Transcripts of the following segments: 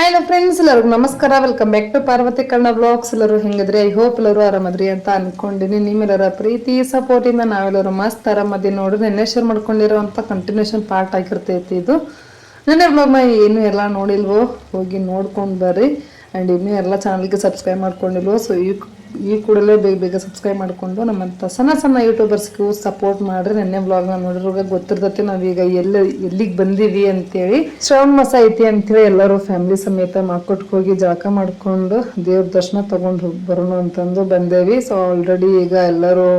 ನಮ್ಮ ಫ್ರೆಂಡ್ಸ್ ಎಲ್ಲರಿಗೂ ನಮಸ್ಕಾರ. Welcome back to Parvati Kannada blogs ಎಲ್ಲರೂ ಹೆಂಗಿದ್ರಿ? ಐ ಹೋಪ್ ಎಲ್ಲರೂ ಆರಾಮದ್ರಿ ಅಂತ ಅನ್ಕೊಂಡಿನಿ. ನಿಮ್ಮೆಲ್ಲರ ಪ್ರೀತಿ ಸಪೋರ್ಟ್ ಇಂದ ನಾವೆಲ್ಲರೂ ಮಸ್ತ್ ಆರಾಮದಿ ನೋಡಿದ್ರೆ ನೆನ್ನೆ ಶೇರ್ ಮಾಡ್ಕೊಂಡಿರೋಂತ ಕಂಟಿನ್ಯೂಷನ್ ಪಾರ್ಟ್ ಆಗಿರ್ತೈತಿ ಇದು. ನೆನ್ನೆ ಬ್ಲಾಗ್ನ ಏನು ಎಲ್ಲ ನೋಡಿಲ್ವೋ? ಹೋಗಿ ನೋಡ್ಕೊಂಡು ಬರ್ರಿ. ಆ್ಯಂಡ್ ಇನ್ನೂ ಎಲ್ಲ ಚಾನಲ್ಗೆ ಸಬ್ಸ್ಕ್ರೈಬ್ ಮಾಡ್ಕೊಂಡಿಲ್ವೋ? ಸೊ ಈ ಈ ಕೂಡಲೇ ಬೇಗ ಬೇಗ ಸಬ್ಸ್ಕ್ರೈಬ್ ಮಾಡ್ಕೊಂಡು ನಮ್ಮಂಥ ಸಣ್ಣ ಸಣ್ಣ ಯೂಟ್ಯೂಬರ್ಸ್ಗೂ ಸಪೋರ್ಟ್ ಮಾಡಿರಿ. ನೆನ್ನೆ ವ್ಲಾಗ್ನ ನೋಡಿರೋವಾಗ ಗೊತ್ತಿರ್ತೈತಿ, ನಾವೀಗ ಎಲ್ಲ, ಎಲ್ಲಿಗೆ ಬಂದೀವಿ ಅಂತೇಳಿ. ಶ್ರವಣ ಮಾಸ ಐತಿ ಅಂತೇಳಿ ಎಲ್ಲರೂ ಫ್ಯಾಮಿಲಿ ಸಮೇತ ಮಾರ್ಕೆಟ್ಗೆ ಹೋಗಿ ಜಳಕ ಮಾಡಿಕೊಂಡು ದೇವ್ರ ದರ್ಶನ ತಗೊಂಡು ಬರೋಣ ಅಂತಂದು ಬಂದೇವಿ. ಸೊ ಆಲ್ರೆಡಿ ಈಗ ಎಲ್ಲರೂ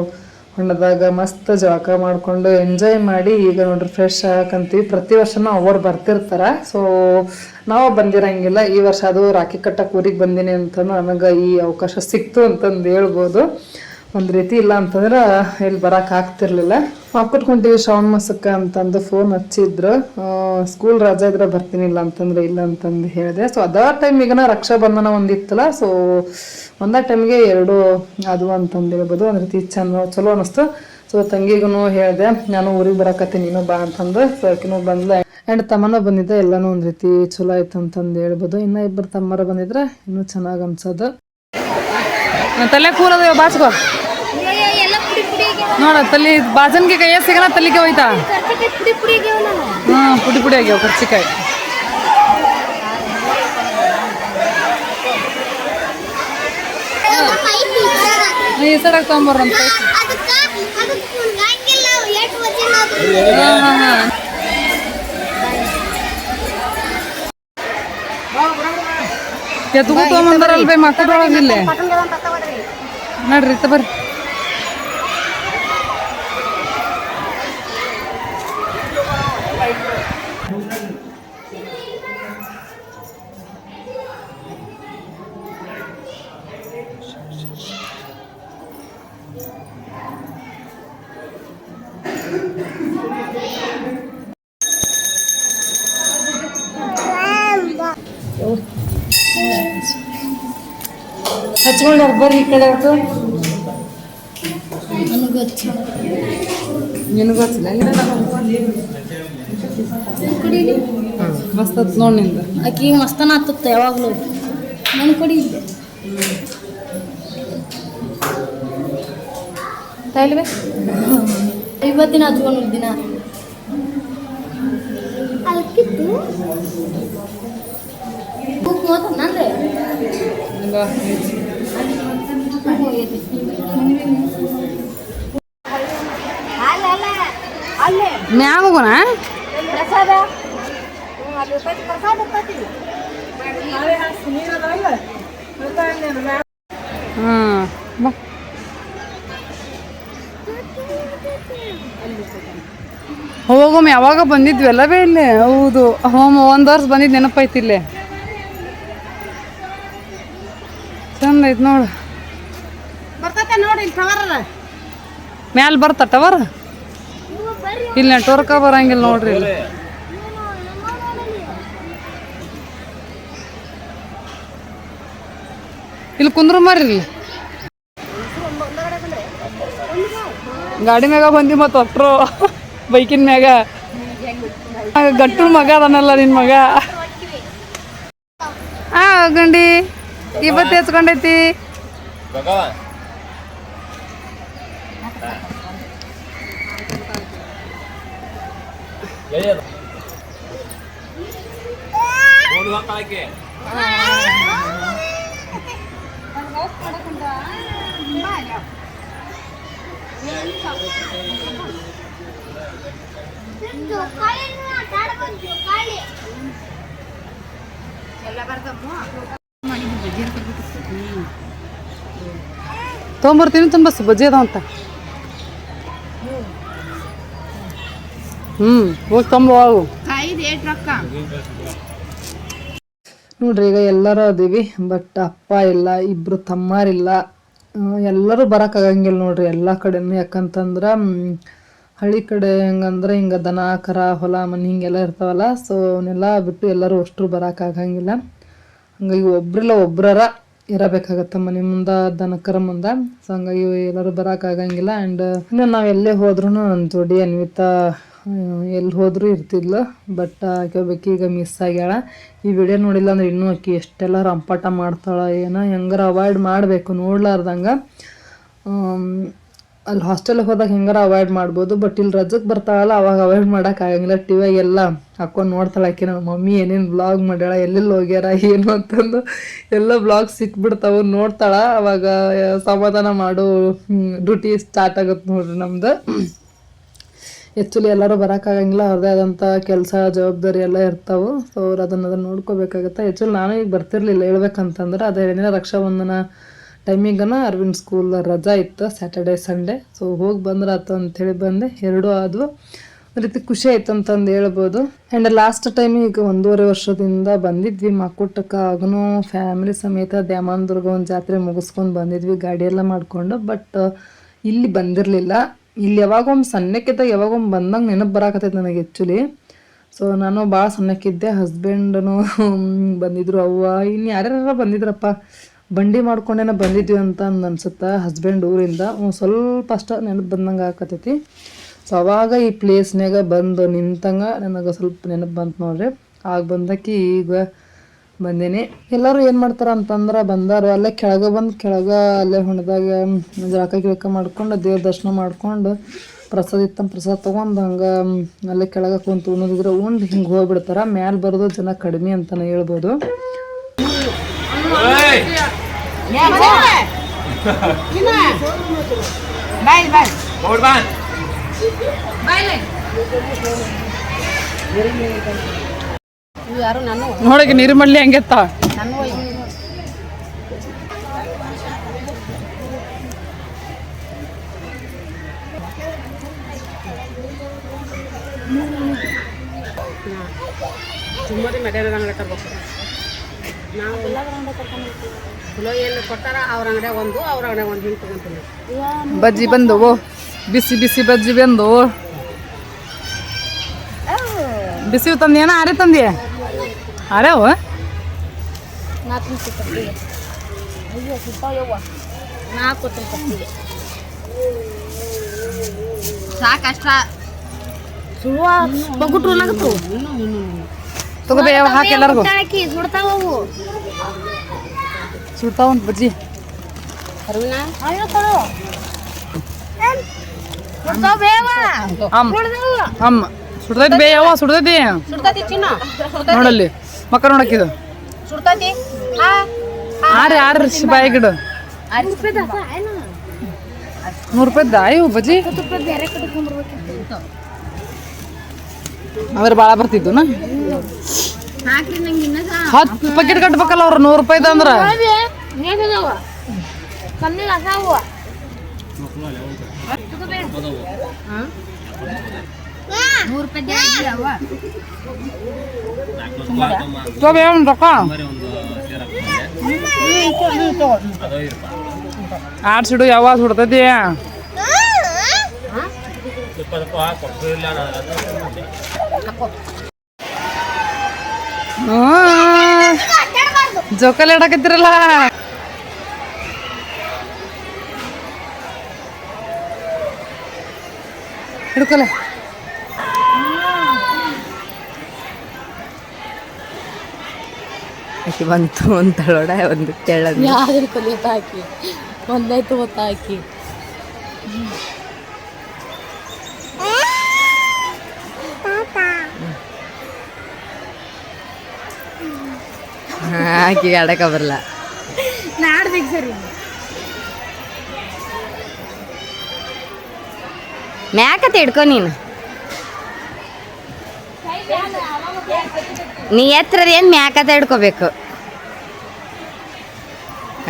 ಹೊಂಡದಾಗ ಮಸ್ತ್ ಜಳಕ ಮಾಡ್ಕೊಂಡು ಎಂಜಾಯ್ ಮಾಡಿ ಈಗ ನೋಡ್ರಿ ಫ್ರೆಶ್ ಆಗಂತೀವಿ ಪ್ರತಿ ವರ್ಷನೂ ಅವ್ರು ಬರ್ತಿರ್ತಾರೆ. ಸೊ ನಾವು ಬಂದಿರಂಗಿಲ್ಲ. ಈ ವರ್ಷ ಅದು ರಾಖಿ ಕಟ್ಟಕ್ಕೆ ಊರಿಗೆ ಬಂದೀನಿ ಅಂತಂದು ನನಗೆ ಈ ಅವಕಾಶ ಸಿಕ್ತು ಅಂತಂದು ಹೇಳ್ಬೋದು. ಒಂದು ರೀತಿ ಇಲ್ಲ ಅಂತಂದ್ರೆ ಇಲ್ಲಿ ಬರಕ್ಕೆ ಆಗ್ತಿರ್ಲಿಲ್ಲ. ಹೊಂಟಿವಿ ಶ್ರಾವಣ ಮಾಸಕ್ಕೆ ಅಂತಂದು ಫೋನ್ ಹಚ್ಚಿದ್ರು. ಸ್ಕೂಲ್ ರಜಾ ಇದ್ರೆ ಬರ್ತೀನಿ ಇಲ್ಲ ಅಂತಂದ್ರೆ ಇಲ್ಲ ಅಂತಂದು ಹೇಳಿದೆ. ಸೊ ಅದ ಟೈಮಿಗನ ರಕ್ಷಾಬಂಧನ ಒಂದಿತ್ತಲ್ಲ ಸೊ ಒಂದೇ ಟೈಮ್ಗೆ ಎರಡು ಅದು ಅಂತಂದು ಹೇಳ್ಬೋದು. ಒಂದು ರೀತಿ ಚಂದ ಚಲೋ ಅನಿಸ್ತು. ಸೊ ತಂಗಿಗೂ ಹೇಳಿದೆ, ನಾನು ಊರಿಗೆ ಬರಕತ್ತೀನಿ, ನೀನು ಬಾ ಅಂತಂದು. ಸೊ ಆಕಿನೂ ಬಂದ್ಲ. ಆ್ಯಂಡ್ ತಮ್ಮನ ಬಂದಿದ್ದೆ ಎಲ್ಲನೂ ಒಂದು ರೀತಿ ಚಲೋ ಆಯ್ತು ಅಂತಂದು ಹೇಳ್ಬೋದು. ಇನ್ನೂ ಇಬ್ಬರು ತಮ್ಮರ ಬಂದಿದ್ರೆ ಇನ್ನೂ ಚೆನ್ನಾಗಿ ಅನ್ಸೋದು. ತಲೆ ಕೂರದ ಬಾಚ್ಕೋ ನೋಡ ತಲ್ಲಿ ಬಾಜನ್ಗೆ ಕೈಯ ಸಿಗಲ್ಲ ತಲ್ಲಿಗೆ ಹೋಯ್ತಾ? ಹಾ ಪುಡಿ ಪುಡಿ ಆಗ್ಯಾವ ಕರ್ಚಿಕಾಯಿ. ಈ ಸಡಕ್ ಹಾ ಹಾ ಹಾ. ಎತ್ಗೂ ತೊಗೊಂಬಂದಾರಲ್ ಬೈ ಮಕ್ಕಳೊಳಗಿಲ್ಲೇ ನಡ್ರಿ ಇತ್ತ ಬರ್ರಿ ಬರ್ರಿ ಈ ಕಡೆ ಆಯ್ತು ನಿನಗೂ ಹಚ್ಚಿಲ್ಲ ಮಸ್ತ್ ಹತ್ ನೋಡಿ ನಿಂದ. ಆಕಿ ಮಸ್ತನ ಹತ್ತುತ್ತ ಯಾವಾಗ್ಲೂ. ನನ್ ಕೊಡಿ ತಾಯಿಲ್ವೇ ಇವತ್ತಿನ ಹಚ್ಕೊಂಡು ದಿನ ಅದಕ್ಕಿತ್ತು ಮೂವತ್ತು ಮ್ಯಾಗ ಹೋಗೋಣ ಪ್ರಸಾದ ಅಲ್ಲಿ ಉಪಯೋಗ ಪ್ರಸಾದ ಇರ್ತೈತಿ ಹಾಂ ಬಾ. ಹೋಗಮ್ಮ ಯಾವಾಗ ಬಂದಿದ್ವಿ ಅಲ್ಲವೇ ಇಲ್ಲೇ? ಹೌದು. ಹೋಮ್ ಒಂದು ವರ್ಷ ಬಂದಿದ್ದು ನೆನಪೈತಿ ಇಲ್ಲೇ. ಚಂದ ಐತೆ ನೋಡು. ಬರ್ತೈತೆ ನೋಡಿ ಇಲ್ಲಿ ಟವರ್ ಮ್ಯಾಲ ಬರ್ತ ಟವರ್ ಇಲ್ಲಿ ನೆಟ್ವರ್ಕ ಬರಂಗಿಲ್ಲ ನೋಡ್ರಿ ಇಲ್ಲಿ. ಇಲ್ಲಿ ಕುಂದ್ರು ಮರ್ರಿ ಇಲ್ಲಿ. ಗಾಡಿ ಮ್ಯಾಗ ಬಂದಿ ಮತ್ತು ಒಟ್ರು. ಬೈಕಿನ ಮ್ಯಾಗ. ಗಟ್ಟು ಮಗ ಅದನಲ್ಲ ನಿನ್ನ ಮಗ. ಆ ಗಂಡಿ ಇವತ್ತು ಹೆಚ್ಕೊಂಡೈತಿ ತೊಗೊಂಬರ್ತೀನಿ ತುಂಬ ಬಜ್ಜಿ ಅದಾವ ಅಂತ ಹ್ಞೂ ಹೋಗಿ ತೊಂಬ ಹೋಗು ನೋಡ್ರಿ ಈಗ ಎಲ್ಲರೂ ಅದೀವಿ ಬಟ್ ಅಪ್ಪ ಇಲ್ಲ ಇಬ್ರು ತಮ್ಮಾರಿಲ್ಲ. ಎಲ್ಲರೂ ಆಗಂಗಿಲ್ಲ ನೋಡ್ರಿ ಎಲ್ಲ ಕಡೆನೂ. ಯಾಕಂತಂದ್ರೆ ಹಳ್ಳಿ ಕಡೆ ಹೆಂಗಂದ್ರೆ ಹಿಂಗೆ ದನ ಕರ ಹೊಲ ಮನೆ ಹಿಂಗೆಲ್ಲ ಇರ್ತಾವಲ್ಲ ಸೊ ಅವನ್ನೆಲ್ಲ ಬಿಟ್ಟು ಎಲ್ಲರೂ ಅಷ್ಟ್ರು ಆಗಂಗಿಲ್ಲ. ಹಂಗಾಗಿ ಒಬ್ರಿಲ್ಲ ಒಬ್ರರ ಇರಬೇಕಾಗತ್ತೆ ಮನೆ ಮುಂದೆ ದನಕರ ಮುಂದೆ. ಸೊ ಹಂಗಾಗಿ ಎಲ್ಲರೂ ಬರೋಕ್ಕಾಗಂಗಿಲ್ಲ ಆ್ಯಂಡ್ ಇನ್ನು ನಾವು ಎಲ್ಲೇ ಹೋದ್ರೂ ನನ್ನ ಜೋಡಿ ಅನ್ವಿತಾ ಎಲ್ಲಿ ಹೋದರೂ ಇರ್ತಿದ್ಲು ಬಟ್ ಆಕೆ ಈಗ ಮಿಸ್ ಆಗ್ಯಾಳ. ಈ ವಿಡಿಯೋ ನೋಡಿಲ್ಲ ಅಂದ್ರೆ ಇನ್ನೂ ಆಕೆ ಎಷ್ಟೆಲ್ಲ ರಂಪಾಟ ಮಾಡ್ತಾಳೆ ಏನೋ, ಹೆಂಗಾರ ಅವಾಯ್ಡ್ ಮಾಡಬೇಕು, ನೋಡ್ಲಾರ್ದಂಗೆ. ಅಲ್ಲಿ ಹಾಸ್ಟೆಲಿಗೆ ಹೋದಾಗ ಹೆಂಗಾರ ಅವಾಯ್ಡ್ ಮಾಡ್ಬೋದು ಬಟ್ ಇಲ್ಲಿ ರಜಕ್ಕೆ ಬರ್ತಾಳಲ್ಲ, ಅವಾಗ ಅವಾಯ್ಡ್ ಮಾಡೋಕ್ಕಾಗಂಗಿಲ್ಲ ಟಿ ಎಲ್ಲ ಹಾಕೊಂಡು ನೋಡ್ತಾಳೆ ಆಕೆ ನಮ್ಮ ಮಮ್ಮಿ, ಏನೇನು ಬ್ಲಾಗ್ ಮಾಡ್ಯಾಳ, ಎಲ್ಲೆಲ್ಲಿ ಹೋಗ್ಯಾರ, ಏನು ಅಂತಂದು. ಎಲ್ಲ ಬ್ಲಾಗ್ ಸಿಕ್ಬಿಡ್ತಾವೆ, ನೋಡ್ತಾಳ. ಅವಾಗ ಸಮಾಧಾನ ಮಾಡು ಡ್ಯೂಟಿ ಸ್ಟಾರ್ಟ್ ಆಗುತ್ತೆ ನೋಡ್ರಿ ನಮ್ದು. ಆ್ಯಕ್ಚುಲಿ ಎಲ್ಲರೂ ಬರೋಕ್ಕಾಗಂಗಿಲ್ಲ, ಅವ್ರದೇ ಆದಂಥ ಕೆಲಸ, ಜವಾಬ್ದಾರಿ ಎಲ್ಲ ಇರ್ತಾವೆ. ಸೊ ಅವ್ರು ಅದನ್ನು ಅದನ್ನು ನೋಡ್ಕೋಬೇಕಾಗತ್ತೆ. ಆ್ಯಕ್ಚುಲಿ ನಾನು ಈಗ ಬರ್ತಿರ್ಲಿಲ್ಲ ಹೇಳ್ಬೇಕಂತಂದ್ರೆ, ಅದೇ ಏನಿಲ್ಲ ರಕ್ಷಾಬಂಧನ ಟೈಮಿಗನ ಅರವಿಂದ್ ಸ್ಕೂಲ್ ರಜಾ ಇತ್ತು ಸ್ಯಾಟರ್ಡೆ ಸಂಡೇ ಸೊ ಹೋಗಿ ಬಂದ್ರೆ ಆತು ಅಂಥೇಳಿ ಬಂದೆ, ಎರಡೂ ಆದವು. ಒಂದು ರೀತಿ ಖುಷಿ ಆಯ್ತು ಅಂತಂದು ಹೇಳ್ಬೋದು. ಆ್ಯಂಡ್ ಲಾಸ್ಟ್ ಟೈಮ್ ಈಗ ಒಂದೂವರೆ ವರ್ಷದಿಂದ ಬಂದಿದ್ವಿ ಮಕ್ಕೂಟಕ್ಕೆ ಆಗೂ ಫ್ಯಾಮಿಲಿ ಸಮೇತ ದ್ಯಾಮನದುರ್ಗ ಒಂದು ಜಾತ್ರೆ ಮುಗಿಸ್ಕೊಂಡು ಬಂದಿದ್ವಿ ಗಾಡಿಯೆಲ್ಲ ಮಾಡಿಕೊಂಡು. ಬಟ್ ಇಲ್ಲಿ ಬಂದಿರಲಿಲ್ಲ. ಇಲ್ಲಿ ಯಾವಾಗೊಮ್ಮೆ ಸಣ್ಣಕ್ಕಿದ್ದಾಗ ಯಾವಾಗೊಮ್ಮೆ ಬಂದಂಗೆ ನೆನಪು ಬರಾಕತ್ತೈತೆ ನನಗೆ ಆ್ಯಕ್ಚುಲಿ ಸೊ ನಾನು ಭಾಳ ಸಣ್ಣಕ್ಕಿದ್ದೆ ಹಸ್ಬೆಂಡನು ಬಂದಿದ್ರು. ಅವ್ವ ಇನ್ನು ಯಾರ್ಯಾರ ಬಂದಿದ್ರಪ್ಪ, ಬಂಡಿ ಮಾಡ್ಕೊಂಡೇನ ಬಂದಿದ್ವಿ ಅಂತ ಅನ್ಸುತ್ತೆ ಹಸ್ಬೆಂಡ್ ಊರಿಂದ. ಸ್ವಲ್ಪ ಅಷ್ಟ ನೆನಪು ಬಂದಂಗೆ ಆಕತೈತಿ ಸೊ ಅವಾಗ ಈ ಪ್ಲೇಸ್ನಾಗ ಬಂದು ನಿಂತಂಗ ನನಗೆ ಸ್ವಲ್ಪ ನೆನಪು ಬಂತು ನೋಡ್ರಿ. ಆಗ ಬಂದಕ್ಕೆ ಈಗ ಬಂದೇನಿ. ಎಲ್ಲರೂ ಏನು ಮಾಡ್ತಾರ ಅಂತಂದ್ರೆ ಬಂದಾರ ಅಲ್ಲೇ ಕೆಳಗೆ ಬಂದು ಕೆಳಗೆ ಅಲ್ಲೇ ಹೊಣದಾಗ ಜಳಕ ಗಿಳಕ ಮಾಡ್ಕೊಂಡು ದೇವ್ರ ದರ್ಶನ ಮಾಡ್ಕೊಂಡು ಪ್ರಸಾದ ಇತ್ತ ಪ್ರಸಾದ ತೊಗೊಂಡು ಹಂಗೆ ಅಲ್ಲೇ ಕೆಳಗೆ ಕುಂತು ಉಣಿದ್ರೆ ಉಂಡು ಹಿಂಗೆ ಹೋಗ್ಬಿಡ್ತಾರ. ಮ್ಯಾಲೆ ಬರೋದು ಜನ ಕಡಿಮೆ ಅಂತಲೇ ಹೇಳ್ಬೋದು. ಬಾಯ್ ನೋಡಕ್ಕೆ ನಿರ್ಮಲ್ಲಿ ಹಂಗೆತ್ತ? ಬಜ್ಜಿ ಬಂದವು. ಬಿಸಿ ಬಿಸಿ ಬಜ್ಜಿ ಬಂದವು. ಬಿಸಿ ತಂದೇನ ಆರೇ ತಂದೆ ಕಪ್ಪಿಗೆ ಸಾಕಷ್ಟ ಬಗುಟ್ರು ನಗತ್ತು ತಗೋಬೇ ಹಾಕಿ ಎಲ್ಲರಿಗೂ. ಸುಡ್ತಾವು ಒಂದು ಬಜ್ಜಿ. ಅಮ್ಮ. ಅಮ್ಮ. ಸುಡ್ತೈತಿ ಬೇ ಯಾವ ಸುಡ್ತೈತಿ? ಸುಡ್ತೈತಿ ಚಿನ್ನ. ನೋಡಲ್ಲಿ ಮಕ್ಕ ನೋಡಕ್ಕಿದು ಆ ಹಾ ಆರಿ ಆರು ಬಾಯಿ ಗಿಡ. ನೂರು ರೂಪಾಯ್ದ ಇವು ಬಜ್ಜಿ. ಅಂದ್ರೆ ಭಾಳ ಬರ್ತಿದ್ದು ನಾ? ಹಾಕ್ರಿ ನಂಗೆ ಇನ್ನ ಹತ್ತು ಪ್ಯಾಕೆಟ್ ಕಟ್ಬೇಕಲ್ಲ ಅವ್ರು ನೂರು ರೂಪಾಯ್ದ ಅಂದ್ರೆ. ಕಮ್ಮಿ ನೂರು ರೂಪಾಯಿ ಒಂದು ರೊಕ್ಕ. ಆಡ್ಸಿಡು ಯಾವಾಗ ಸುಡ್ತೈತಿ? ಜೋಕಾಲಿ ಇಡಕತ್ತಿರಲ್ಲ ಹಿಡ್ಕೊಲೆ. ಆಕೆ ಬಂತು ಒಂದು ಹೇಳೋಣ ಒಂದು ಕೇಳೋದು. ಯಾವ್ದ್ರ ಕಲಿ ಹಾಕಿ? ಒಂದಾಯ್ತು ಹಾಕಿ? ಹಾಕಿ ಆಡಕ ಬರಲ್ಲ. ನಾಡ್ಬೇಕು ಸರಿ ಮ್ಯಾಕತ್ತೆ ಹಿಡ್ಕೊ ನೀನು. ನೀ ಎತ್ತರ ಏನು ಮ್ಯಾಕ ಹಿಡ್ಕೋಬೇಕು.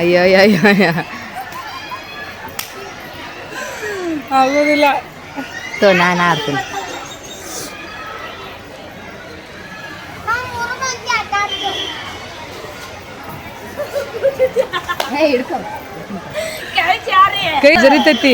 ಅಯ್ಯೋ ಅಯ್ಯೋ ಅಯ್ಯೋ ಆಗೋದಿಲ್ಲ. ತೋ ನಾನು ಆಡ್ತೀನಿ. ಕೈ ಜರಿತೈತಿ.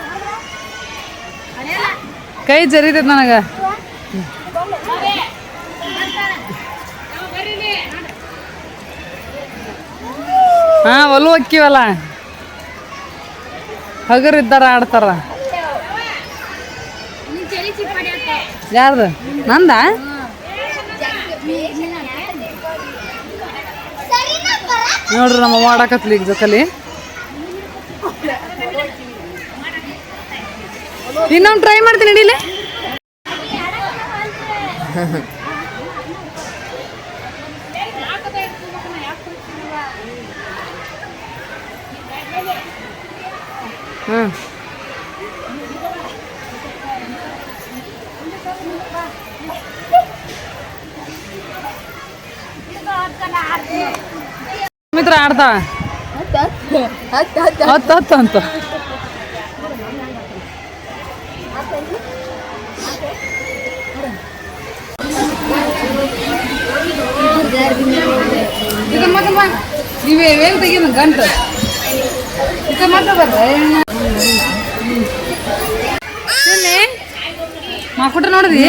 ಕೈ ಜರಿತೈತೆ ನನಗೆ. ಹಾಂ ಒಲು ಹಗರ್ ಇದ್ದಾರ, ಆಡ್ತಾರ. ಯಾರ್ದು? ನಂದ? ನೋಡ್ರಿ ನಮ್ಮ ಮಾಡಾಕತ್ಲಿ ಈಗ ಜೊತೆಲಿ. ಇನ್ನೊಂದು ಟ್ರೈ ಮಾಡ್ತೀನಿ ನಡೀಲಿ? ಹ್ಞೂ ಮಿತ್ರ ಆಡ್ತಾವ ಹತ್ತು ಹತ್ತು ಅಂತ. ಇದು ಮತ್ತೆ ಬಾ. ನೀವೇ ಏನು ತೆಗೀನ ಗಂಟು? ಇದು ಮತ್ತೆ ಬರ್ರೆ ಚೆನ್ನಿ ಮಾಕುಟ್ರ ನೋಡಿದಿ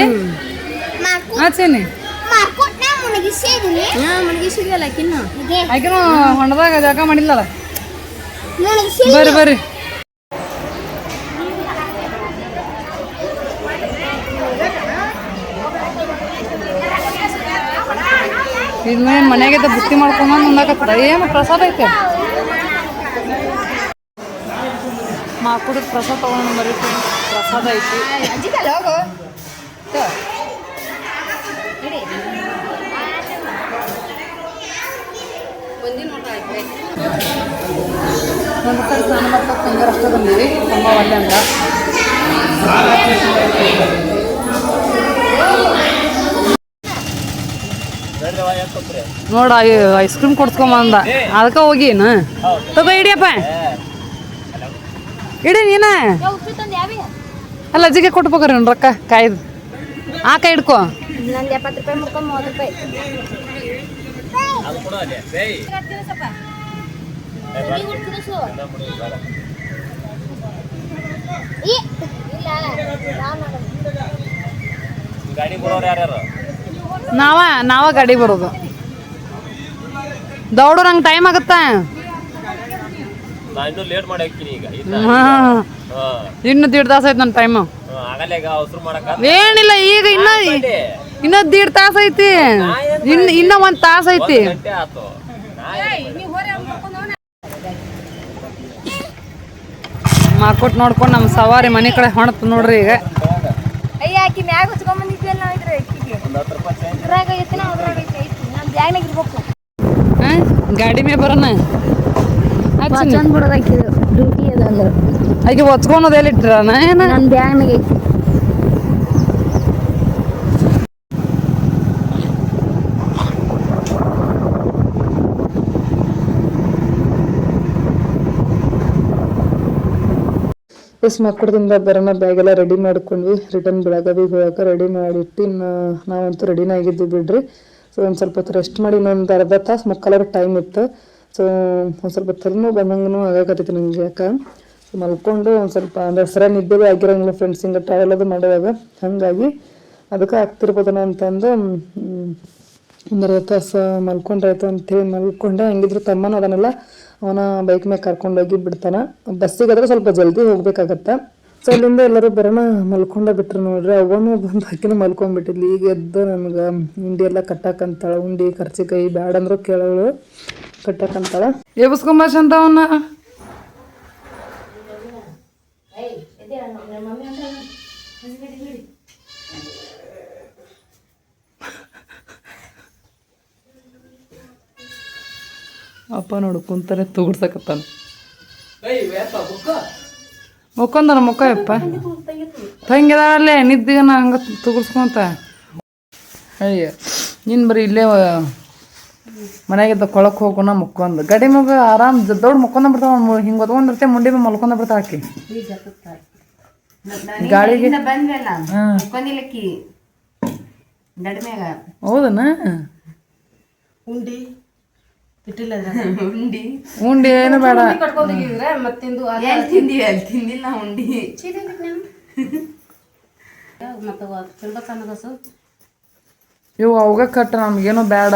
ಹಾ ಚೆನ್ನಿ ಆಕಿನೂ ಹೊಂಡದಾಗ ಜಾಗ ಮಾಡಿಲ್ಲಲ್ಲ? ಬರ್ರಿ ಬರ್ರಿ. ಇದ್ಮೇಲೆ ಮನೆಗೆ ಬುತ್ತಿ ಮಾಡ್ಕೊಂಡು ಉಣ್ಣಾಕತ್ತದ ಏನು ಪ್ರಸಾದ ಐತೆ? ಮಾಕುಡ ಪ್ರಸಾದ ತಗೊಂಡು ಬರೀ ಪ್ರಸಾದ ಐತಿ. ಒಂದು ಸರಿ, ಸ್ನಾನ ಮಾಡ್ತಾ ತಂಗಾರ ಅಷ್ಟೇ ಬಂದಿರಿ. ತುಂಬ ಒಳ್ಳೆ ಅಂದ. ನೋಡ ಐಸ್ ಕ್ರೀಮ್ ಕೊಡ್ಸ್ಕೊಂಬಂದ. ಅದಕ್ಕೆ ಹೋಗಿನ? ತಗೋ ಇಡಿಯಪ್ಪ ಇಡಿ ನೀನ. ಅಲ್ಲ ಅಜ್ಜಿಗೆ ಕೊಟ್ಬೇಕ್ರಿ ರೊಕ್ಕ ಕಾಯ್ದು. ಆ ಕೈ ಹಿಡ್ಕೊ. ಗಾಡಿ ಕೊಡೋರು ಯಾರ್ಯಾರು? ನಾವ ನಾವ ಗಾಡಿ ಬರೋದು. ದೌಡು ನಂಗೆ ಟೈಮ್ ಆಗುತ್ತೆ? ಇನ್ನು ದೀಡ್ ತಾಸು ಐತಿ ನನ್ನ ಟೈಮ್ ಏನಿಲ್ಲ ಈಗ ಇನ್ನ ಇನ್ನ ದೀಡ್ ತಾಸು ಐತಿ. ಇನ್ನ ಇನ್ನ ಒಂದ್ ತಾಸು ಐತಿ. ಗಂಟೆ ಆತು. ನಾ ಮಾಕೊಟ್ ನೋಡ್ಕೊಂಡು ನಮ್ಮ ಸವಾರಿ ಮನೆ ಕಡೆ ಹೊಣತ್ ನೋಡ್ರಿ ಈಗ ಅಯ್ಯ ಆಕಿ ಮ್ಯಾಗ ಹೊಚ್ಕೊಂಡ್ ಬಂದಿದ್ವಲ್ಲ ನಾವ್ ಇದ್ರ ಅಕ್ಕಿಗೆ ಇದ್ರಾಗ ಐತಿ ನಾ ಅದ್ರಾಗ ಐತಿ. ಐತಿ ನಮ್ ಬ್ಯಾಗ್ನಾಗ ಇರ್ಬೇಕು. ಆ? ಗಾಡಿ ಮೇ ಬರೋಣ? ಚಂದ ಡ್ಯೂಟಿ ಅದ ಅಂದ್ರೆ. ಎಲ್ಲಿ ಇಟ್ಟಿರಣ ಏನ? ನನ್ನ ಬ್ಯಾಗ್ನಾಗ ಐತಿ. ಎಸ್ ಮಕ್ಕಳದಿಂದ ಬರೋಣ ಬ್ಯಾಗ್ ಎಲ್ಲ ರೆಡಿ ಮಾಡ್ಕೊಂಡ್ವಿ. ರಿಟರ್ನ್ ಬೆಳಗಾವಿ ಹೋಗಕ್ಕೆ ರೆಡಿ ಮಾಡಿಟ್ಟು ನಾವಂತೂ ರೆಡಿನೇ ಆಗಿದ್ವಿ ಬಿಡ್ರಿ. ಸೊ ಒಂದು ಸ್ವಲ್ಪ ಹೊತ್ತು ರೆಸ್ಟ್ ಮಾಡಿ ಇನ್ನೊಂದು ಅರ್ಧ ತಾಸು ಮಕ್ಕಳವ್ರ ಟೈಮ್ ಇತ್ತು. ಸೊ ಒಂದು ಸ್ವಲ್ಪ ತಲೆನೂ ಬಂದಂಗೂ ಆಗಾಕತ್ತೈತಿ ನಂಗೆ ಯಾಕೆ? ಸೊ ಮಲ್ಕೊಂಡು ಒಂದು ಸ್ವಲ್ಪ ಅಂದ್ರೆ ಸರ ನಿದ್ದೆಗೂ ಆಗಿರಂಗಿಲ್ಲ ಫ್ರೆಂಡ್ಸ್ ಹಿಂಗೆ ಟ್ರಾವೆಲ್ ಅದು ಮಾಡುವಾಗ. ಹಾಗಾಗಿ ಅದಕ್ಕೆ ಆಗ್ತಿರ್ಬೋದನ ಅಂತಂದು ಒಂದು ಅರ್ಧ ತಾಸು ಮಲ್ಕೊಂಡ್ರಾಯ್ತು ಅಂತೇಳಿ ಮಲ್ಕೊಂಡೆ. ಹಂಗಿದ್ರು ತಮ್ಮನೂ ಅದನ್ನೆಲ್ಲ ಅವನ ಬೈಕ್ ಮೇಲೆ ಕರ್ಕೊಂಡೋಗಿ ಬಿಡ್ತಾನ. ಬಸ್ಸಿಗಾದ್ರೆ ಸ್ವಲ್ಪ ಜಲ್ದಿ ಹೋಗ್ಬೇಕಾಗತ್ತೆ. ಸೊ ಅಲ್ಲಿಂದ ಎಲ್ಲರೂ ಬರೋಣ ಮಲ್ಕೊಂಡ ಬಿಟ್ರು ನೋಡ್ರಿ. ಅವನು ಬಂದು ಹಾಕಿನ ಮಲ್ಕೊಂಡ್ಬಿಟ್ಟಿದ್ಲಿ ಈಗ ಎದ್ದು ನಮ್ಗೆ ಉಂಡಿ ಎಲ್ಲ ಕಟ್ಟಾಕಂತಾಳ. ಉಂಡಿ ಕರ್ಚಿಕಾಯಿ ಬ್ಯಾಡ ಅಂದ್ರು ಕೇಳೋಳು. ಕಟ್ಟಾಕಂತಾಳ. ಎಬ್ಸ್ಕೊಂಬ ಚಂದ ಅವನ್ನ. ಅಪ್ಪ ನೋಡು ಕುಂತಾನೆ ತುಗುಡ್ಸಕತ್ತಾನ. ಮುಕ್ಕೊಂದನ ಮುಖ. ಯಪ್ಪ. ತಂಗಿದಾಳಲ್ಲೇ ನಿದ್ದಿಗೆ ನಾ ಹಂಗೆ ತುಗುಡ್ಸ್ಕೊಂತ. ಅಯ್ಯ ನೀನು ಬರೀ ಇಲ್ಲೇ ಮನೆಗಿದ್ದ ಕೊಳಕ್ಕೆ ಹೋಗೋಣ ಮುಕ್ಕೊಂದು ಗಡಿ ಮಗ ಆರಾಮ್ ದೊಡ್ಡ ಮುಕ್ಕೊಂದ ಬಿಡ್ತಾವ ಹಿಂಗೆ ಒತ್ಕೊಂಡಿರ್ತೇ ಮುಂಡಿ ಮೇಲೆ ಮಲ್ಕೊಂಡ ಬಿಡ್ತಾವ ಆಕಿ. ಗಾಳಿಗೆ ಹೌದನಾ? ಉಂಡಿ. ಉಂಡಿ. ಉಂಡಿ ಏನು ಬೇಡ. ಕಟ್ಕೊಂಡಿದ್ರೆ ಮತ್ತಿಂದು ಎಲ್ಲಿ ತಿಂದಿವಿ ಅಲ್ಲಿ ತಿಂದಿಲ್ಲ ಉಂಡಿ. ಮತ್ತು ಇವು ಅವಾಗ ಕಟ್ಟ ನಮ್ಗೇನು ಬೇಡ.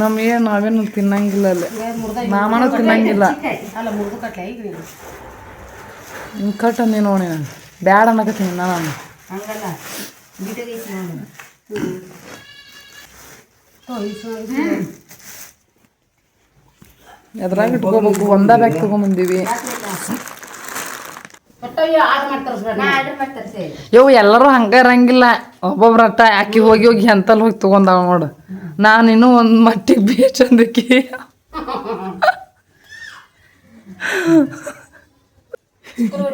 ನಮ್ಗೇನು ನಾವೇನು ತಿನ್ನಂಗಿಲ್ಲ ಅಲ್ಲಿ. ಮುರ್ದ ತಿನ್ನಂಗಿಲ್ಲ. ಅಲ್ಲ ಮುರಿದು ಕಟ್ಲೆ ಈಗ ನೀನು. ಹಿಂಗೆ ಕಟ್ಟ ನೀನು ನೋಡಿ ನಾನು. ಬ್ಯಾಡ ಅನ್ನಕತ್ತೀನಿ ನಾನು. ಹಂಗಲ್ಲ. ಎದ್ರಾಗ ಇಟ್ಕೋಬೇಕು ಒಂದ ಬ್ಯಾಗ್ ತಗೊಂಬಂದೀವಿ. ಯವ್ ಎಲ್ಲರೂ ಹಂಗ ಇರಂಗಿಲ್ಲ. ಒಬ್ಬೊಬ್ರ ಅಟ್ಟ ಆಕಿ ಹೋಗಿ ಹೋಗಿ ಎಂತಲ್ಲಿ ಹೋಗಿ ತಗೊಂಡಾವ ನೋಡು. ನಾನು ಇನ್ನೂ ಒಂದು ಮಟ್ಟಿಗೆ ಬೇಚ್ ಅಂದಕಿ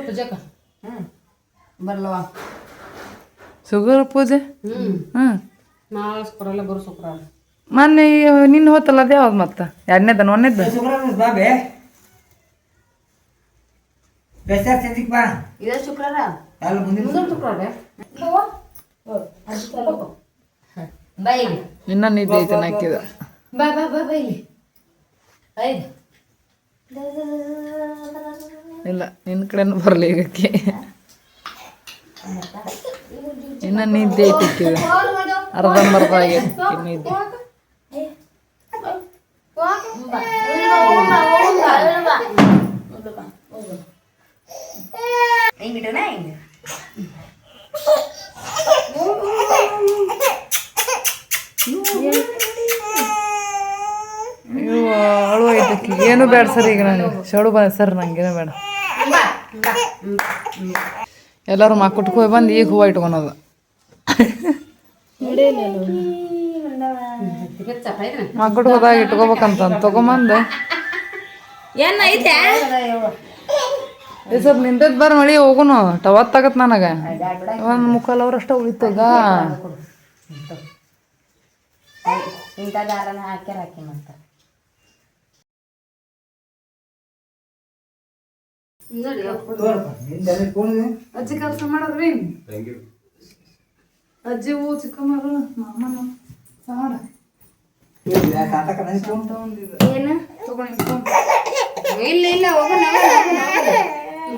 ಪೂಜೆಕ ಹ್ಞೂ ಬರ್ಲವ ಸುಗರ್ ಪೂಜೆ? ಹ್ಞೂ ಹ್ಞೂ ನಾಳೆ ಬರೋ ಶುಕ್ರವಾರ. ಮೊನ್ನೆ ನಿನ್ನ ಹೋತಲ್ಲ ಅದು ಯಾವಾಗ ಮತ್ತೆ? ಎರಡನೇದ ಒಂದೇದ ಇನ್ನ ನಿದ್ದೆ ಐತೆ ನಾಕಿದ ಬಾ ಬಾ ಬಾ ಬಾ ಇಲ್ಲಿ. ಐದು. ಇಲ್ಲ ನಿನ್ನ ಕಡೆನೂ ಬರಲಿ ಈಗಕ್ಕೆ ಇನ್ನ ನಿದ್ದೆ ಐತೆ ಅರ್ಧಂಬರ್ಧ ಆಗೈತಿ ನಿದ್ದೆ. ಏನು ಬೇಡ ಸರ್, ಈಗ ನಾನು ಶೋಡು ಬಂದ. ಸರ್, ನಂಗೇನು ಬೇಡ. ಎಲ್ಲರೂ ಮಕ್ಕಟ್ಗೆ ಹೋಗಿ ಬಂದು ಈಗ ಹೂವು ಇಟ್ಕೊಳೋದು. ಮಕ್ಕಳು ಹೋದಾಗ ಇಟ್ಕೋಬೇಕಂತ ತಗೊಂಬಂದ. ಏನ್ ಐತೆ ಈ ಸ್ವಲ್ಪ ನಿಂತದ್ ಬರ್ ಮಳಿ ಹೋಗುನು ಟವತ್ತಾಗತ್ ನನಗ. ಒಂದ್ ಮುಕ್ಕಾಲ್ ಅವ್ರ ಅಷ್ಟ ಉಳಿತಗ ಇಂಥ ದಾರನ ಹಾಕ್ಯಾರ ಹಾಕಿ ಮತ್ತ ಅಜ್ಜಿ ಕೆಲಸ ಮಾಡೋದ್ರಿ? ಅಜ್ಜಿ ಹೂ ಚಿಕ್ಕಮ್ಮರು ಮಾಮನ ಮಾಡ ಏನು ತಗೊಂಡು ಇಲ್ಲ ಇಲ್ಲ ಹೋಗೋಣ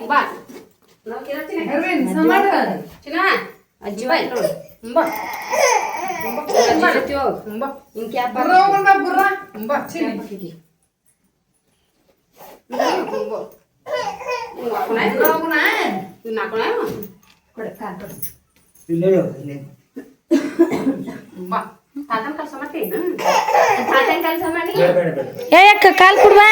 ಬಾ ಚಿನ್ನ ಅಜ್ಜಿ ಬಾಯ್ ಬಾ ಇಂಕ ಯಾಪ ಕೊಡು ಕಾಲ್ ಕೊಡ್ವಾ?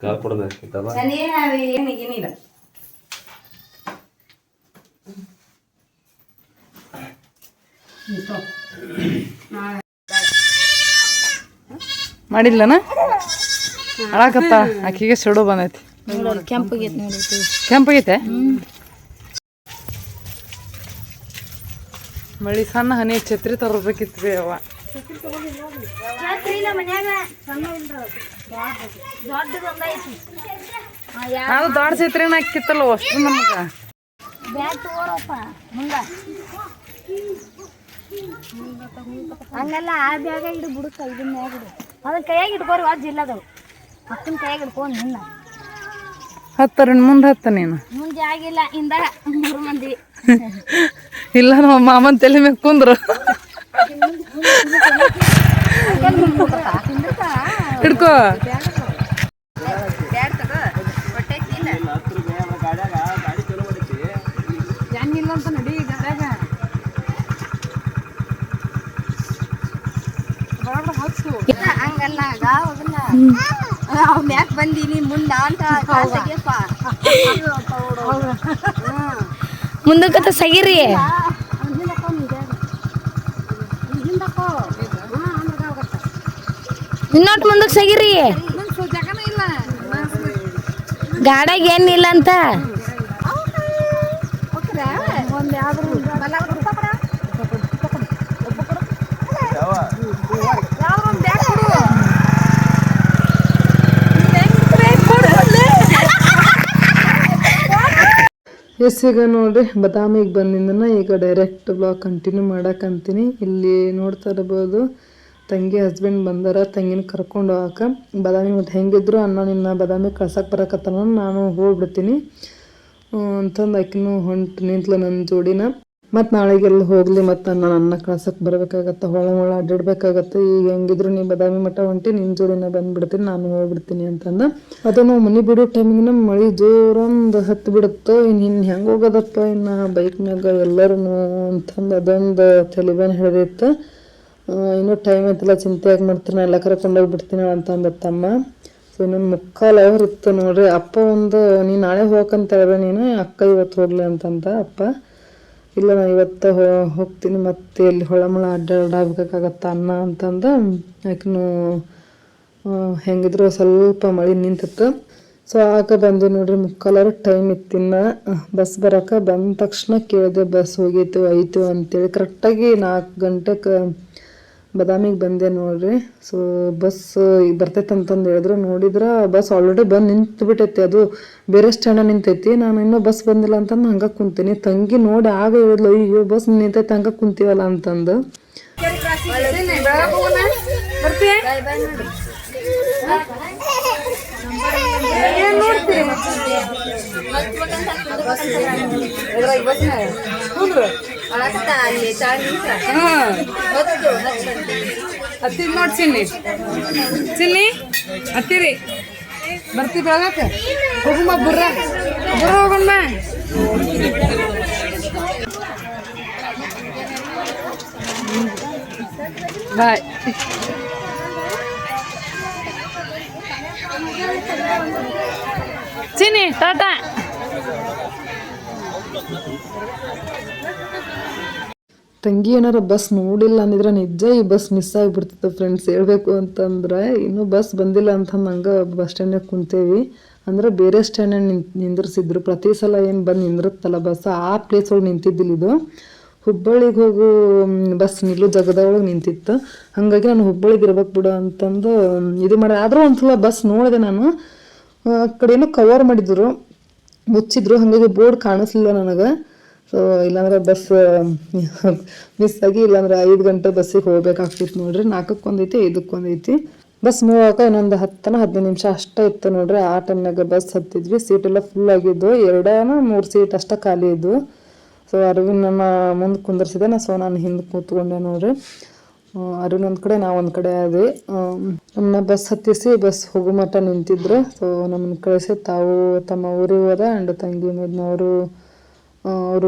ಕಾಲ್ ಕೊಡೋದು ಏನಿಲ್ಲ. ಮಾಡಿಲ್ಲನ ಅಳಾಕತ್ತ ಆಕಿಗೆ ಸಿಡು ಬಂದೈತಿ. ಕೆಂಪಗೈತೆ ಕೆಂಪಾಗೈತೆ? ಮಳಿ ಸಣ್ಣ ಹನಿ ಛತ್ರಿ ತರಬೇಕಿತ್ತು ರೀ ಅವ ಅದು ದೊಡ್ಡ ಛತ್ರಿನ ಹಾಕಿತ್ತಲ್ಲ ಅಷ್ಟು ನಮ್ಗೆ. ಹಂಗಲ್ಲ ಆ ಬ್ಯಾಗ ಇಡು ಬುಡಕ ಇದನ್ನ ಇಡು ಅದನ್ನ ಕೈಯಾಗ ಇಟ್ಕೋರಿ ವಾಜ್ ಇಲ್ಲದವು. ಅಕ್ಕನ ಕೈಯಾಗ ಇಟ್ಕೊಂಡು ನಿನ್ನ ಹತ್ತರ ಮುಂದೆ ಹತ್ತ ನೀನು. ಮುಂದೆ ಆಗಿಲ್ಲ ಇಂದ ಮೂರು ಮಂದಿ. ಇಲ್ಲ ನಮ್ಮ ಮಾಮನ ತಲೆ ಮೇಲೆ ಕುಂದ್ರು. ಹಿಡ್ಕೋ ಹೆಂಗಿಲ್ಲ ಅಂತ ನಡಿ ಗಾಡ್ಯಾಗ ಹಂಗಲ್ಲ ಮ್ಯಾಕ್ ಬಂದೀನಿ ಮುಂದ ಅಂತ ಮುಂದಕ್ಕಂತ ಸಗಿರಿ. ಇನ್ನೊಟ್ಟು ಮುಂದಕ್ಕೆ ಸಗಿರಿ. ಗಾಡ್ಯಾಗ ಏನಿಲ್ಲ ಅಂತ? ಯಾವ್ದು ಎಸ್ ಈಗ ನೋಡ್ರಿ, ಬದಾಮಿಗೆ ಬಂದಿಂದನ ಈಗ ಡೈರೆಕ್ಟ್ ಬ್ಲಾಗ್ ಕಂಟಿನ್ಯೂ ಮಾಡಕ್ಕಂತೀನಿ ಇಲ್ಲಿ ನೋಡ್ತಾ ಇರ್ಬೋದು, ತಂಗಿ ಹಸ್ಬೆಂಡ್ ಬಂದಾರ, ತಂಗಿನ ಕರ್ಕೊಂಡು ಹೋಗಕ್ಕೆ ಬದಾಮಿ ಮತ್ತು ಹೆಂಗಿದ್ರು ಅನ್ನ ನಿನ್ನ ಬದಾಮಿ ಕಳ್ಸಕ್ಕೆ ಬರಕತ್ತಾನ, ನಾನು ಹೋಗ್ಬಿಡ್ತೀನಿ. ಅಂತಂದು ಆಕಿನೂ ಹೊಂಟು ನಿಂತ್ಲ ನನ್ನ ಜೋಡಿನ. ಮತ್ತು ನಾಳೆಗೆಲ್ಲ ಹೋಗಲಿ ಮತ್ತು ನನ್ನ ಅನ್ನ ಕಳ್ಸಕ್ಕೆ ಬರಬೇಕಾಗತ್ತೆ, ಹೊಳ ಹೊಳ ಅಡ್ಡಾಡ್ಬೇಕಾಗತ್ತೆ ಈಗ ಹೆಂಗಿದ್ರು ನೀ ಬದಾಮಿ ಮಠ ಹೊಂಟಿ ನಿನ್ನ ಜೋಡಿನ ಬಂದ್ಬಿಡ್ತೀನಿ, ನಾನು ಹೋಗ್ಬಿಡ್ತೀನಿ ಅಂತಂದ. ಅದು ನಾವು ಮನೆ ಬಿಡೋ ಟೈಮಿಗೆ ಮಳೆ ಜೋರೊಂದು ಹತ್ತು ಬಿಡುತ್ತೋ ಇನ್ನು ಇನ್ನು ಹೆಂಗೆ ಹೋಗೋದಪ್ಪ ಇನ್ನು ಮ್ಯಾಗ ಎಲ್ಲರೂ ಅಂತಂದು ಅದೊಂದು ತಲೆಬೇನ್ ಹಿಡಿದಿತ್ತು. ಇನ್ನೂ ಟೈಮ್ ಐತಿಲ್ಲ, ಚಿಂತೆ ಯಾಕೆ ಮಾಡ್ತೀನಿ ಎಲ್ಲ ಕರ್ಕೊಂಡೋಗಿ ಬಿಡ್ತೀನಿ ಅಂತಂದ ತಮ್ಮ. ಸೊ ಇನ್ನೊಂದು ಮುಕ್ಕಾಲು ಅವರ್ ಇತ್ತು ನೋಡ್ರಿ, ಅಪ್ಪ ಒಂದು ನೀನು ನಾಳೆ ಹೋಗಂತ ಹೇಳ್ದೆ ನೀನು, ಅಕ್ಕ ಇವತ್ತು ಹೋಗ್ಲಿ ಅಂತಂದ ಅಪ್ಪ. ಇಲ್ಲ ನಾನು ಇವತ್ತು ಹೋಗ್ತೀನಿ, ಮತ್ತೆ ಇಲ್ಲಿ ಹೊಳಮಳ ಅಡ್ಡಾಡಬೇಕಾಗತ್ತ ಅನ್ನ ಅಂತಂದ ಯಾಕೂ ಹೆಂಗಿದ್ರು ಸ್ವಲ್ಪ ಮಳೆ ನಿಂತಿತ್ತು. ಸೊ ಆಗ ಬಂದು ನೋಡ್ರಿ, ಮುಕ್ಕಾಲಾರು ಟೈಮ್ ಇತ್ತಿನ್ನ. ಬಸ್ ಬರಕ್ಕೆ ಬಂದ ತಕ್ಷಣ ಕೇಳಿದೆ ಬಸ್ ಹೋಗೈತು ಐತು ಅಂತೇಳಿ. ಕರೆಕ್ಟಾಗಿ ನಾಲ್ಕು ಗಂಟೆಗೆ ಬದಾಮಿಗೆ ಬಂದೆ ನೋಡ್ರಿ. ಸೊ ಬಸ್ ಈಗ ಬರ್ತೈತೆ ಅಂತಂದು ಹೇಳಿದ್ರು. ನೋಡಿದ್ರೆ ಬಸ್ ಆಲ್ರೆಡಿ ಬಂದು ನಿಂತು ಬಿಟ್ಟೈತಿ. ಅದು ಬೇರೆ ಸ್ಟ್ಯಾಂಡ ನಿಂತೈತಿ. ನಾನು ಇನ್ನೂ ಬಸ್ ಬಂದಿಲ್ಲ ಅಂತಂದು ಹಂಗೆ ಕುಂತೀನಿ. ತಂಗಿ ನೋಡಿ ಆಗ ಹೇಳಿದ್ಲು ಅಯ್ಯೋ ಬಸ್ ನಿಂತೈತೆ ಹಂಗೆ ಕುಂತೀವಲ್ಲ ಅಂತಂದು. ಹತ್ತಿ ನೋಡಿ ಚಿನ್ನಿ ಚಿನ್ನಿ ಹತ್ತಿರಿ. ಬರ್ತಿ ಬೆಳಗಾಕ ಹೋಗಮ್ಮ ಬುರ್ರ. ಬುರ್ರ ಹೋಗಮ್ಮ ಬಾಯ್. ಚಿನ್ನಿ ಟಾಟಾ. ತಂಗಿ ಏನಾರ ಬಸ್ ನೋಡಿಲ್ಲ ಅಂದಿದ್ರೆ ನಿಜ ಈ ಬಸ್ ಮಿಸ್ ಆಗಿಬಿಡ್ತಿತ್ತು ಫ್ರೆಂಡ್ಸ್ ಹೇಳಬೇಕು ಅಂತಂದ್ರೆ, ಇನ್ನೂ ಬಸ್ ಬಂದಿಲ್ಲ ಅಂತ ಹಂಗೆ ಬಸ್ ಸ್ಟ್ಯಾಂಡಾಗ ಕುಂತೇವಿ. ಅಂದ್ರೆ ಬೇರೆ ಸ್ಟ್ಯಾಂಡ್ ನಿನ್ ನಿಂದ್ರಿಸಿದ್ರು. ಪ್ರತಿ ಸಲ ಏನು ಬಂದು ನಿಂದಿರುತ್ತಲ್ಲ ಬಸ್ ಆ ಪ್ಲೇಸ್ ಒಳಗೆ ನಿಂತಿದ್ದಿಲ್ಲ ಇದು. ಹುಬ್ಬಳ್ಳಿಗೆ ಹೋಗೋ ಬಸ್ ನಿಲ್ಲು ಜಾಗದೊಳಗೆ ನಿಂತಿತ್ತು. ಹಾಗಾಗಿ ನಾನು ಹುಬ್ಬಳ್ಳಿಗೆ ಇರ್ಬೇಕು ಬಿಡು ಅಂತಂದು ಇದು ಮಾಡ ಆದರೂ ಒಂದ್ಸಲ ಬಸ್ ನೋಡಿದೆ ನಾನು. ಆ ಕಡೆನೂ ಕವರ್ ಮಾಡಿದ್ರು. ಮುಚ್ಚಿದ್ರು. ಹಾಗಾಗಿ ಬೋರ್ಡ್ ಕಾಣಿಸ್ಲಿಲ್ಲ ನನಗೆ. ಸೊ ಇಲ್ಲಾಂದ್ರೆ ಬಸ್ ಮಿಸ್ ಆಗಿ ಇಲ್ಲಾಂದ್ರೆ ಐದು ಗಂಟೆ ಬಸ್ಸಿಗೆ ಹೋಗ್ಬೇಕಾಗ್ತಿತ್ತು ನೋಡ್ರಿ. ನಾಲ್ಕಕ್ಕೆ ಒಂದೈತಿ, ಐದಕ್ಕೆ ಒಂದೈತಿ. ಬಸ್ ಮೂವ್ ಆಗ ಇನ್ನೊಂದು ಹತ್ತನ ಹದಿನೈದು ನಿಮಿಷ ಅಷ್ಟೇ ಇತ್ತು ನೋಡ್ರಿ. ಆ ಟೈಮ್ನಾಗ ಬಸ್ ಹತ್ತಿದ್ವಿ. ಸೀಟೆಲ್ಲ ಫುಲ್ ಆಗಿದ್ದು. ಎರಡನ ಮೂರು ಸೀಟ್ ಅಷ್ಟೇ ಖಾಲಿ ಇದ್ವು. ಸೊ ಅರವಿಂದ್ ನಮ್ಮ ಮುಂದೆ ಕುಂದರ್ಸಿದೆ. ನಾ ಸೊ ನಾನು ಹಿಂದೆ ಕೂತ್ಕೊಂಡೆ ನೋಡ್ರಿ. ಅರುಣ್ ಒಂದು ಕಡೆ, ನಾವು ಒಂದು ಕಡೆ ಆದ್ವಿ. ನಮ್ಮನ್ನ ಬಸ್ ಹತ್ತಿಸಿ ಬಸ್ ಹೋಗೋ ಮಟ್ಟ ನಿಂತಿದ್ರು. ಸೊ ನಮ್ಮನ್ನು ಕಳಿಸಿ, ತಾವು ತಮ್ಮ ಊರಿಗೆ ಹೋದ ಆ್ಯಂಡ್ ತಂಗಿ ಮೇದ್ನವರು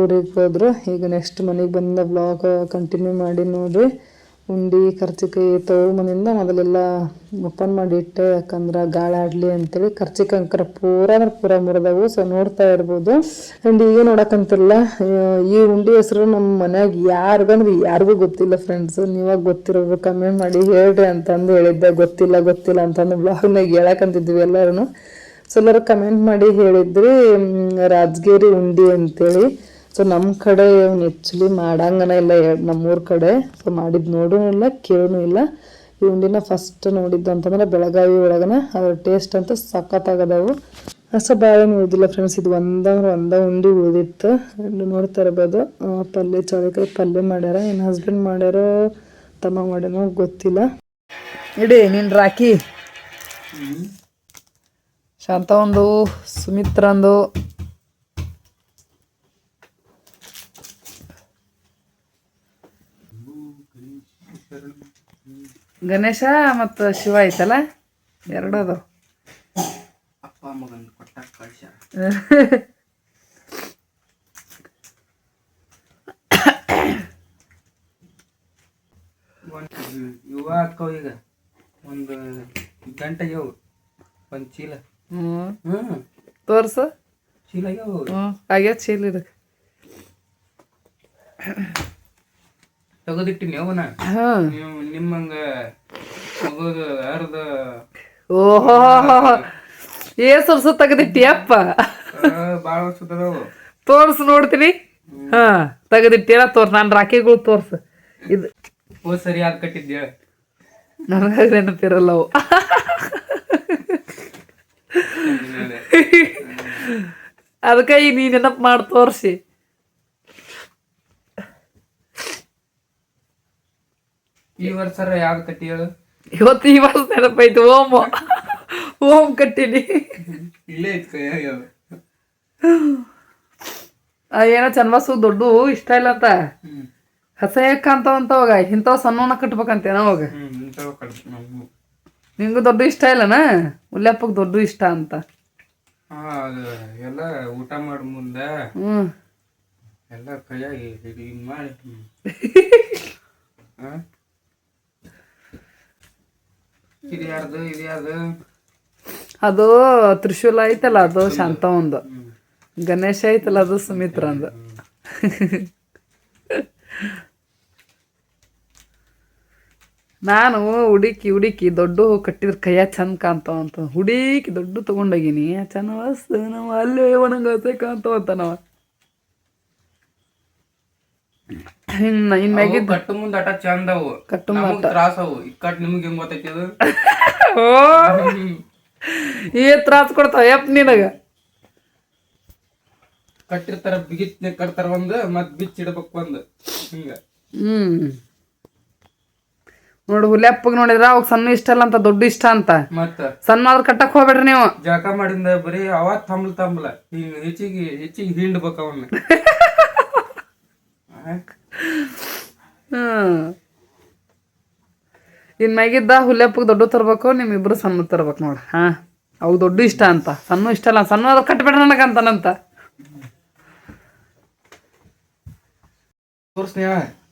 ಊರಿಗೆ ಹೋದ್ರು, ಈಗ ನೆಕ್ಸ್ಟ್ ಮನೆಗೆ ಬಂದ ಬ್ಲಾಗ್ ಕಂಟಿನ್ಯೂ ಮಾಡಿ ನೋಡ್ರಿ. ಉಂಡಿ, ಕರ್ಚಿಕಾಯಿ ತೋ ಮನೆಯಿಂದ ಮೊದಲೆಲ್ಲ ಓಪನ್ ಮಾಡಿ ಇಟ್ಟೆ, ಯಾಕಂದ್ರೆ ಗಾಳಿ ಆಡಲಿ ಅಂತೇಳಿ ಕರ್ಚಿಕಾಯಿ ಅಂಕರ ಪೂರ ಅಂದ್ರೆ ಪೂರ ಮುರಿದವು ಸೊ ನೋಡ್ತಾ ಇರ್ಬೋದು. ಅಂಡ್ ಈಗ ನೋಡಕ್ಕಂತಿಲ್ಲ ಈ ಉಂಡಿ ಹೆಸರು ನಮ್ಮ ಮನೆಯಾಗ ಯಾರಿಗಂದ್ರೆ ಯಾರಿಗೂ ಗೊತ್ತಿಲ್ಲ ಫ್ರೆಂಡ್ಸ್ ನೀವಾಗ ಗೊತ್ತಿರೋದು ಕಮೆಂಟ್ ಮಾಡಿ ಹೇಳ್ರಿ ಅಂತಂದು ಹೇಳಿದ್ದೆ. ಗೊತ್ತಿಲ್ಲ ಗೊತ್ತಿಲ್ಲ ಅಂತಂದು ಬ್ಲಾಗ್ನಾಗ ಹೇಳಕ್ಕಂತಿದ್ವಿ ಎಲ್ಲರೂ ಸೊ ಎಲ್ಲರೂ ಕಮೆಂಟ್ ಮಾಡಿ ಹೇಳಿದ್ರಿ ರಾಜಗಿರಿ ಉಂಡಿ ಅಂತೇಳಿ. ಸೊ ನಮ್ಮ ಕಡೆ ಆ್ಯಕ್ಚುಲಿ ಮಾಡಂಗನ ಇಲ್ಲ ನಮ್ಮ ನಮ್ಮೂರ ಕಡೆ. ಸೊ ಮಾಡಿದ್ದು ನೋಡೂ ಇಲ್ಲ ಕೇಳೂ ಇಲ್ಲ. ಈ ಉಂಡಿನ ಫಸ್ಟ್ ನೋಡಿದ್ದು ಅಂತಂದ್ರೆ ಬೆಳಗಾವಿ ಒಳಗನ. ಅದ್ರ ಟೇಸ್ಟ್ ಅಂತ ಸಖತ್ತಾಗದವು. ಅಷ್ಟು ಭಾಳ ಏನು ಉಳಿದಿಲ್ಲ ಫ್ರೆಂಡ್ಸ್ ಇದು ಒಂದಂದ್ರೆ ಒಂದ ಉಂಡಿ ಉಳಿದಿತ್ತು. ನೋಡ್ತಾ ಇರ್ಬೋದು. ಪಲ್ಯ, ಚೌಳಿಕಾಯಿ ಪಲ್ಯ ಮಾಡ್ಯಾರ. ಏನು ಹಸ್ಬೆಂಡ್ ಮಾಡ್ಯಾರೋ, ತಮ್ಮ ಮಾಡ್ಯಾರೋ ಗೊತ್ತಿಲ್ಲ. ಇಡೀ, ನೀನು ರಾಖಿ. ಶಾಂತ ಒಂದು ಸುಮಿತ್ರಂದು. ಗಣೇಶ ಮತ್ತು ಶಿವ ಐತಲ್ಲ? ಎರಡು ಅದಾವ ಇವ ಅಕ್ಕವ ಈಗ ಒಂದು ಗಂಟೆಗೆ ಅವು ಒಂದು ಚೀಲ. ಹ್ಞೂ ಹ್ಞೂ ತೋರ್ಸು. ಆಗ್ಯಾವ ಹ್ಞೂ ಆಗ್ಯಾದ ಚೀಲ ಇದು ತೆಗೆದಿಟ್ಟಿನಿ ಅವನ ಹಾಂ. ನೀವು ನಿಮ್ಮಂಗ ಮಗದು ಅರ್ಧ ಓಹೋ. ಏ ಸರ್ಸು ತೆಗೆದಿಟ್ಟಿಯಪ್ಪ ಭಾಳ ವರ್ಷದವು ತೋರ್ಸು ನೋಡ್ತೀನಿ. ಹಾ ತಗದಿಟ್ಟಿಯಲ್ಲ ತೋರ್ಸ್. ನಾನು ರಾಖಿಗಳು ತೋರ್ಸು. ಇದು ಓ ಸರಿ ಅದು ಕಟ್ಟಿದ್ದೆ ನನಗೆ ನೆನಪಿರಲ್ಲ ಅವು. ಅದಕ್ಕೆ ಈಗ ನೀ ನೆನಪು ಮಾಡಿ ತೋರಿಸಿ. ಈ ವರ್ಷ ಯಾವ್ದು ಕಟ್ಟಿ ಹೇಳು? ಇವತ್ತು ಈ ವರ್ಷ ನೆನಪಾಯ್ತು ಓಮ್. ಓಮ್ ಕಟ್ಟಿನಿ. ಇಲ್ಲೇ ಏನೋ ಚನ್ವಾಸು ದೊಡ್ಡ ಇಷ್ಟ ಇಲ್ಲ ಅಂತ. ಹಸಯಕ್ಕ ಅಂತ ಅವಾಗ ಇಂಥವ್ ಸಣ್ಣ ಕಟ್ಬೇಕಂತೇನ ಅವಾಗ ಹ್ಮ್ ಇಂಥವು ಕಟ್ ನಾವು ನಿಂಗೂ ದೊಡ್ಡ ಇಷ್ಟ ಇಲ್ಲನ? ಉಲ್ಲೆಪ್ಪಗೆ ದೊಡ್ಡ ಇಷ್ಟ ಅಂತ. ಎಲ್ಲ ಊಟ ಮಾಡಿ ಮುಂದೆ ಎಲ್ಲ ಕೈಯಾಗಿ ಮಾಡಿ. ಹ್ಮ್. ಹಾ? ಇದು ಯಾರ್ದು ಇದು ಯಾರ್ದು? ಅದು ತ್ರಿಶೂಲ ಐತಲ್ಲ ಅದು ಶಾಂತ ಒಂದು. ಗಣೇಶ ಐತಲ್ಲ ಅದು ಸುಮಿತ್ರ ಅಂದ. ನಾನು ಹುಡುಕಿ ಹುಡುಕಿ ದೊಡ್ಡ ಕಟ್ಟಿದ್ರ ಕೈಯ ಚಂದ ಕಾಣ್ತಾವ ಅಂತ. ಹುಡುಕಿ ದೊಡ್ಡ ತಗೊಂಡೋಗಿನಿ. ಮಸ್ತ್ ನಾವು ಅಲ್ಲೇ ಹಸೆ ಕಾಣ್ತಾವ ಅಂತ ನಾವು. ಇನ್ನ ಇನ್ ಅವು ಕಟ್ಟು ಮುಂದ ಅಟ ಚಂದ ಅವು. ಕಟ್ಟು ನಮಗ್ ತ್ರಾಸ ಅವು. ಕಟ್ ನಿಮ್ಗೆ ಹೆಂಗ್ ಗೊತ್ತೈತಿ ಅದು? ಓ ಏ ತ್ರಾಸ ಕೊಡ್ತಾವ? ಯಪ್ ನಿನಗ. ಕಟ್ಟಿರ್ತಾರ ಬಿಗಿತ್ ಕಟ್ತಾರ ಒಂದ್ ಮತ್ ಬಿಚ್ಚಿಡ್ಬೇಕು ಒಂದ್. ಹಿಂಗ. ಹ್ಮ್. ನೋಡು ಹುಲ್ಯಪ್ಪಗ್ ನೋಡಿದ್ರ ಅವಾಗ ಸಣ್ಣ ಇಷ್ಟ ಅಲ್ಲ ಅಂತ ದೊಡ್ಡ ಇಷ್ಟ ಅಂತ. ಮತ್ತ? ಸಣ್ಣ ಆದ್ರ ಕಟ್ಟಕ್ ಹೋಗ್ಬೇಡ್ರಿ ನೀವು. ಜಳಕ ಮಾಡಿಂದ ಬರೀ ಅವಾಗ ತಂಬ್ಲ ತಂಬಲ. ಹಿಂಗ್ ಹೆಚ್ಚಿಗೆ ಹೆಚ್ಚಿಗೆ ಹಿಂಡ್ಬೇಕ ಅವನ್ನ. ಹ್ಮ್ ಇನ್ ಮ್ಯಾಗಿದ್ದ ಹುಲ್ಯಪ್ಪಗ್ ದೊಡ್ಡ ತರ್ಬೇಕು ನಿಮ್ಮಿಬ್ರು ಸಣ್ಣ ತರ್ಬೇಕು ನೋಡ್ರಿ ಹಾ. ಅವು ದೊಡ್ಡ ಇಷ್ಟ ಅಂತ. ಸಣ್ಣ ಇಷ್ಟ ಅಲ್ಲ ಸಣ್ಣ ಆದ್ರ ಕಟ್ಬೇಡ್ರಿ ನನಗಂತನಂತ.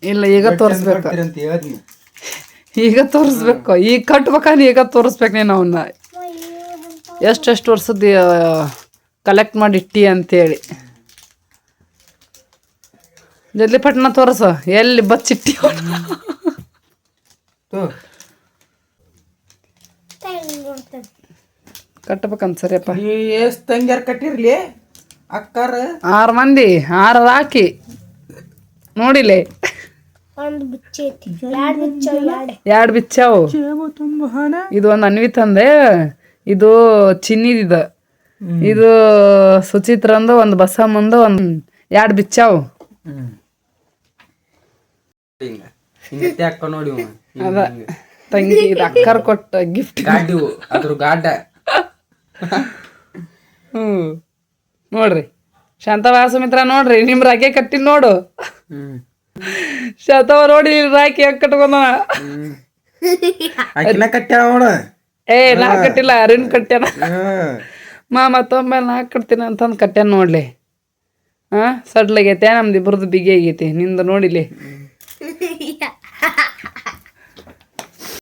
ಇಲ್ಲ ಈಗ ತೋರಿಸ್ಬೇಕು. ಅಂತ ಈಗ ತೋರಿಸ್ಬೇಕು. ಈಗ ಕಟ್ಟಬೇಕಾ ಈಗ ತೋರಿಸ್ಬೇಕು ನೀನು ಅವನ್ನ. ಎಷ್ಟೆಷ್ಟು ವರ್ಷದ ಕಲೆಕ್ಟ್ ಮಾಡಿ ಇಟ್ಟಿ ಅಂತೇಳಿ. ಜಲ್ದಿ ಪಟ್ಟಣ ತೋರಿಸು. ಎಲ್ಲಿ ಬಚ್ಚಿಟ್ಟಿ ತೋ. ಕಟ್ಬೇಕಂತ ಸರಿಯಪ್ಪ. ಎಷ್ಟು ತಂಗ್ಯಾರ ಕಟ್ಟಿರ್ಲಿ? ಅಕ್ಕಾರ? ಆರು ಮಂದಿ ಆರು ಹಾಕಿ. ನೋಡಿಲೆ. ಒಂದು ಬಿಚ್ಚಿ ಐತಿ ಎರಡು ಬಿಚ್ಚ ಎರಡು. ಎರಡು ಬಿಚ್ಚಾವು ಇದು ಒಂದು ಅನ್ವಿ ತಂದೆ ಇದು ಚಿನ್ನಿದಿದ. ಇದು ಸುಚಿತ್ರಂದು ಒಂದು ಬಸಮ್ಮಂದು ಒಂದು ಎರಡು ಬಿಚ್ಚಾವು ನೋಡಿ. ಅದ. ತಂಗಿ ಇದು ಅಕ್ಕರ್ ಕೊಟ್ಟ ಗಿಫ್ಟ್ ಗಾಡಿವು ಅದ್ರ ಗಾಡ ಹ್ಮ್. ನೋಡ್ರಿ. ಶಾಂತವಾಸ ಸುಮಿತ್ರ ನೋಡ್ರಿ. ನಿಮ್ ರಾಗೆ ಕಟ್ಟಿ ನೋಡು. ಹ್ಮ್. ಶಾಂತವ ನೋಡಿ ರಾಕಿ ಹೆಂಗ್ ಕಟ್ಕೊಂಡ? ಆಕಿನ ಕಟ್ಟ್ಯಾಳ ಅವಳ? ಏ ನಾ ಕಟ್ಟಿಲ್ಲ ಅರಿನ್ ಕಟ್ಟ್ಯಾನ ಮಾ ಮತ್ತೊಮ್ಮೆ ನಾ ಕಟ್ತೀನಿ ಅಂತಂದು ಕಟ್ಟ್ಯಾನ ನೋಡ್ಲಿ. ಹಾ ಸಡ್ಲಾಗೈತೆ ನಮ್ದು ಇಬ್ಬರದ್ದು ಬಿಗಿ ಆಗೈತಿ ನಿಂದು ನೋಡಿಲಿ.